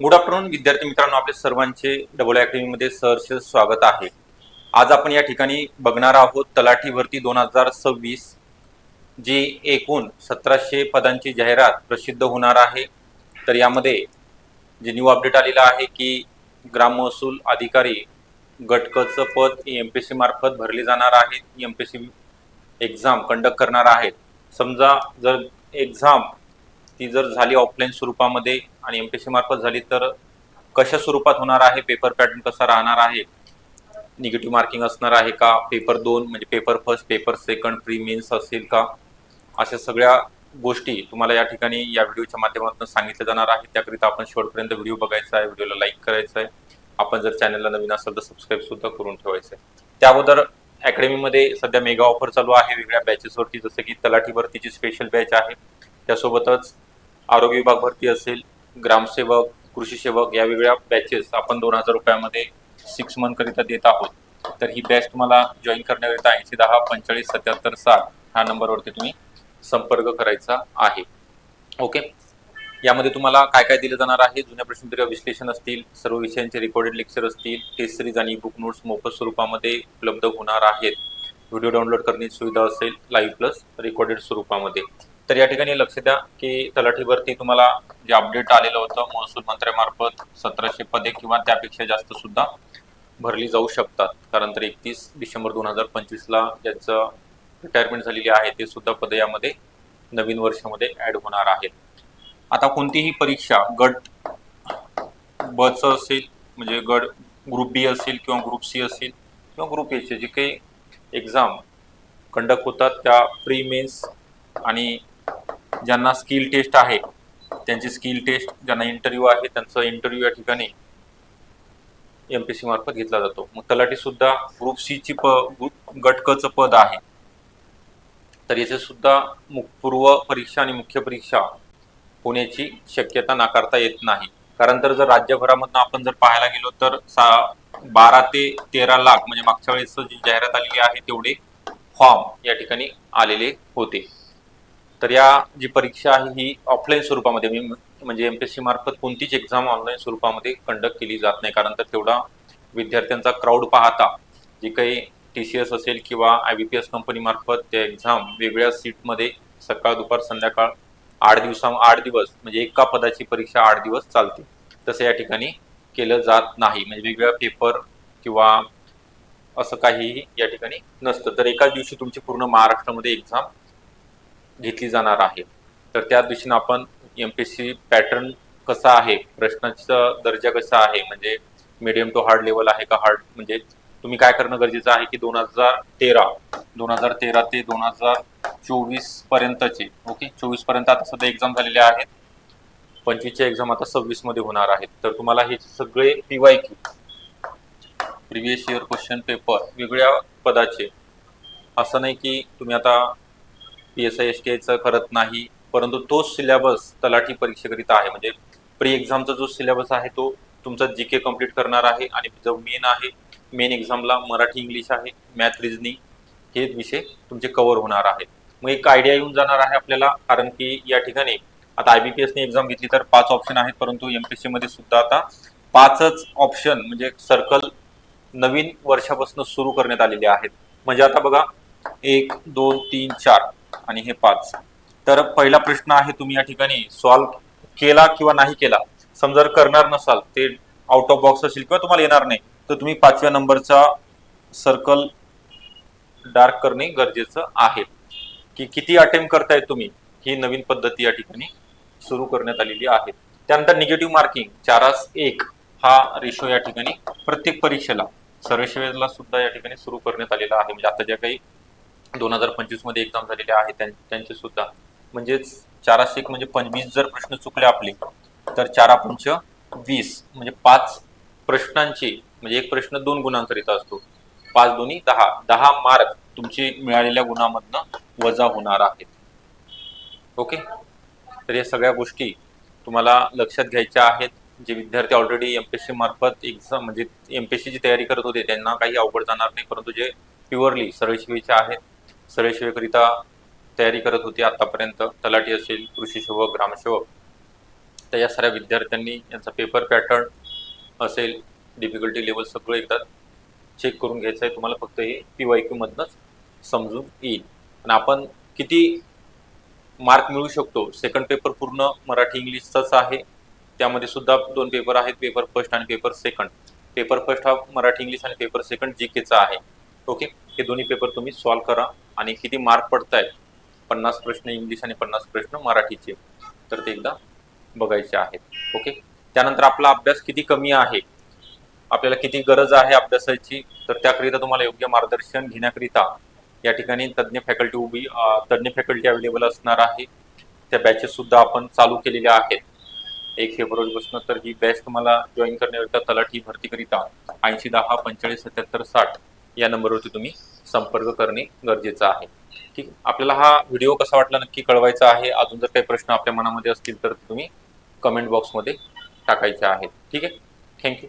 Good afternoon विद्यार्थी मित्रांनो आपले सर्वांचे डबल अकॅडमीमध्ये सहर्ष स्वागत आहे. आज आपण या ठिकाणी बघणार आहोत तलाठी भरती दोन हजार सव्वीस जी एकूण सतराशे पदांची जाहिरात प्रसिद्ध होणार आहे. तर यामध्ये जे न्यू अपडेट आलेलं आहे की ग्राम महसूल अधिकारी गटकचं पद एम पी सी मार्फत भरले जाणार आहेत. M P C exam conduct करणार आहेत. समजा जर एक्झाम ती जर झाली ऑफलाईन स्वरूपामध्ये आणि एम पी सी मार्फत झाली तर कशा स्वरूपात होणार आहे? पेपर पॅटर्न कसा राहणार आहे? निगेटिव्ह मार्किंग असणार आहे का? पेपर दोन म्हणजे paper first paper second pre mains असेल का? अशा सगळ्या गोष्टी तुम्हाला या ठिकाणी या व्हिडिओच्या माध्यमातून सांगितल्या जाणार आहे त्याकरिता आपण शेवटपर्यंत व्हिडिओ बघायचा आहे व्हिडिओला लाईक करायचा आहे. आपण जर चॅनलला नवीन असेल तर सबस्क्राईब सुद्धा करून ठेवायचं आहे. त्या अगोदर अकॅडमीमध्ये सध्या मेगा ऑफर चालू आहे. वेगळ्या बॅचेसवरती जसं की तलाठी भरतीची स्पेशल बॅच आहे. त्यासोबतच आरोग्य विभाग भरती असेल ग्रामसेवक कृषी सेवक या वेगळ्या बॅचेस आपण दोन हजार रुपयामध्ये सिक्स मंथ करिता देत आहोत. तर ही बॅच तुम्हाला जॉईन करण्याकरिता ऐंशी दहा पंचेचाळीस सत्याहत्तर साठ ह्या नंबरवरती तुम्ही संपर्क करायचा आहे. ओके यामध्ये तुम्हाला काय काय दिलं जाणार आहे? जुन्या प्रश्नपत्रिका विश्लेषण असतील सर्व विषयांचे रेकॉर्डेड लेक्चर असतील टेस्ट सिरीज आणि बुक नोट्स मोफत स्वरूपामध्ये उपलब्ध होणार आहेत. व्हिडिओ डाउनलोड करण्याची सुविधा असेल लाईव्ह प्लस रेकॉर्डेड स्वरूपामध्ये. तर या ठिकाणी लक्ष द्या की तलाठीवरती तुम्हाला जे अपडेट आलेलं होतं महसूल मंत्र्यामार्फत सतराशे पदे किंवा त्यापेक्षा जास्त सुद्धा भरली जाऊ शकतात. कारण तर एकतीस डिसेंबर दोन हजार पंचवीसला ज्याचं रिटायरमेंट झालेली आहे ते सुद्धा पदे यामध्ये नवीन वर्षामध्ये ऍड होणार आहेत आता कोणतीही परीक्षा गट बचं असेल म्हणजे गट ग्रुप बी असेल किंवा ग्रुप सी असेल किंवा ग्रुप एचे जे काही एक्झाम कंडक्ट होतात त्या प्री मेन्स आणि ज्यांना स्किल टेस्ट आहे त्यांची स्किल टेस्ट ज्यांना इंटरव्ह्यू आहे त्यांचा इंटरव्ह्यू या ठिकाणी एम पी सी मार्फत घेतला जातो. मग तलाठी सुद्धा ग्रुप सी ची प ग्रुप पद आहे. तर याचे सुद्धा पूर्व परीक्षा आणि मुख्य परीक्षा होण्याची शक्यता नाकारता येत नाही. कारण तर जर राज्यभरामधनं आपण जर पाहायला गेलो तर सा बारा ते तेरा लाख म्हणजे मागच्या वेळेस जी जाहिरात आलेली आहे तेवढे फॉर्म या ठिकाणी आलेले होते. तर या जी परीक्षा आहे ही ऑफलाईन स्वरूपामध्ये म्हणजे एम पी एस सी मार्फत कोणतीच एक्झाम ऑनलाईन स्वरूपामध्ये कंडक्ट केली जात नाही. कारण तर तेवढा विद्यार्थ्यांचा क्राऊड पाहता जे काही टी सी एस असेल किंवा I B P S company मार्फत त्या एक्झाम वेगळ्या सीटमध्ये सकाळ दुपार संध्याकाळ आठ दिवसा आठ दिवस म्हणजे एका पदाची परीक्षा आठ दिवस चालते. तसं या ठिकाणी केलं जात नाही. म्हणजे वेगवेगळ्या पेपर किंवा असं काहीही या ठिकाणी नसतं. तर एकाच दिवशी तुमची पूर्ण महाराष्ट्रामध्ये एक्झाम घेतली जाणार आहे. तर त्या दृष्टीनं आपण M P S C pattern कसा आहे? प्रश्नाचा दर्जा कसा आहे? म्हणजे मीडियम टू हार्ड लेवल आहे का हार्ड म्हणजे तुम्ही काय करणं गरजेचं आहे की दोन हजार तेरा दोन हजार तेरा ते दोन हजार चोवीस पर्यंतचे ओके चोवीसपर्यंत आता सध्या एक्झाम झालेल्या आहेत. पंचवीसच्या एक्झाम आता सव्वीसमध्ये होणार आहेत. तर तुम्हाला हे सगळे PYQ previous year question paper वेगळ्या पदाचे. असं नाही की तुम्ही आता P S I S T आयचं करत नाही परंतु तोच सिलेबस तलाठी परीक्षेकरिता आहे. म्हणजे प्री एक्झामचा जो सिलेबस आहे तो तुमचा जी के कंप्लीट करणार आहे आणि जो मेन आहे मेन एक्झामला मराठी इंग्लिश आहे मॅथ रिजनिंग हे विषय तुमचे कव्हर होणार आहेत. मग एक आयडिया येऊन जाणार आहे आपल्याला कारण की या ठिकाणी आता आय बी पी एसने एक्झाम घेतली तर पाच ऑप्शन आहेत परंतु एम पी सी मध्ये सुद्धा आता पाचच ऑप्शन म्हणजे सर्कल नवीन वर्षापासून सुरू करण्यात आलेले आहेत. म्हणजे आता बघा एक दोन तीन चार. आणि हे पाच. तर पहिला प्रश्न आहे तुम्ही या ठिकाणी सॉल्व केला किंवा नाही केला. समजा जर करणार नसाल ते आउट ऑफ बॉक्स असेल किंवा तुम्हाला येणार नाही तर तुम्ही पाचव्या नंबरचा सर्कल डार्क करणे गरजेचं आहे. की किती अटेम्प्ट करताय तुम्ही ही नवीन पद्धती या ठिकाणी सुरू करण्यात आलेली आहे. त्यानंतर निगेटिव्ह मार्किंग चारास एक हा रेशो या ठिकाणी प्रत्येक परीक्षेला सर्वेक्षेला सुद्धा या ठिकाणी सुरू करण्यात आलेला आहे. म्हणजे आता ज्या काही दोन हजार पंचवीसमध्ये एक्झाम झालेले आहे त्यांचे सुद्धा. म्हणजेच चाराशे एक म्हणजे पंचवीस जर प्रश्न चुकले आपले तर चारा पंच वीस म्हणजे पाच प्रश्नांची म्हणजे एक प्रश्न दोन गुणांकरिता असतो. पाच दोन्ही दहा दहा मार्क तुमचे मिळालेल्या गुणामधनं वजा होणार आहेत. ओके? तर या सगळ्या गोष्टी तुम्हाला लक्षात घ्यायच्या आहेत. जे विद्यार्थी ऑलरेडी एमपीएससी मार्फत एक्झाम म्हणजे एमपीएससीची तयारी करत होते त्यांना काही अवघड जाणार नाही परंतु जे प्युअरली सरळ शिवेचे आहेत सरळ तयारी करत होते. आतापर्यंत तलाठी असेल कृषी सेवक ग्रामसेवक तर या साऱ्या विद्यार्थ्यांनी यांचा पेपर पॅटर्न असेल डिफिकल्टी लेवल सगळं एकदा चेक करून घ्यायचं आहे तुम्हाला फक्त हे पी वाय क्यूमधनंच समजून येईल. आणि आपण किती मार्क मिळू शकतो? सेकंड पेपर पूर्ण मराठी इंग्लिशचाच आहे. त्यामध्ये सुद्धा दोन पेपर आहेत पेपर फर्स्ट आणि पेपर सेकंड पेपर फर्स्ट हा मराठी इंग्लिश आणि पेपर सेकंड जी केचा आहे. ओके हे दोन्ही पेपर तुम्ही सॉल्व्ह करा. आणि किती मार्क पडत आहेत पन्नास प्रश्न इंग्लिश आणि पन्नास प्रश्न मराठीचे. तर ते एकदा बघायचे आहेत. ओके? त्यानंतर आपला अभ्यास किती कमी आहे? आपल्याला किती गरज आहे अभ्यासाची? तर त्याकरिता तुम्हाला योग्य मार्गदर्शन घेण्याकरिता या ठिकाणी तज्ज्ञ फॅकल्टी उभी तज्ज्ञ फॅकल्टी अवेलेबल असणार आहे. त्या बॅचेस सुद्धा आपण चालू केलेल्या आहेत. एक फेब्रुवारीपासून तर ही बॅच तुम्हाला जॉईन करण्याकरिता तलाठी भरतीकरिता ऐंशी दहा पंचेचाळीस सत्याहत्तर साठ या नंबरवरती तुम्ही संपर्क करणे गरजेचं आहे. ठीक? आपल्याला हा व्हिडिओ कसा वाटला नक्की कळवायचा आहे. अजून जर काही प्रश्न आपल्या मनामध्ये असतील तर ते तुम्ही कमेंट बॉक्समध्ये टाकायचे आहेत. ठीक आहे? थँक्यू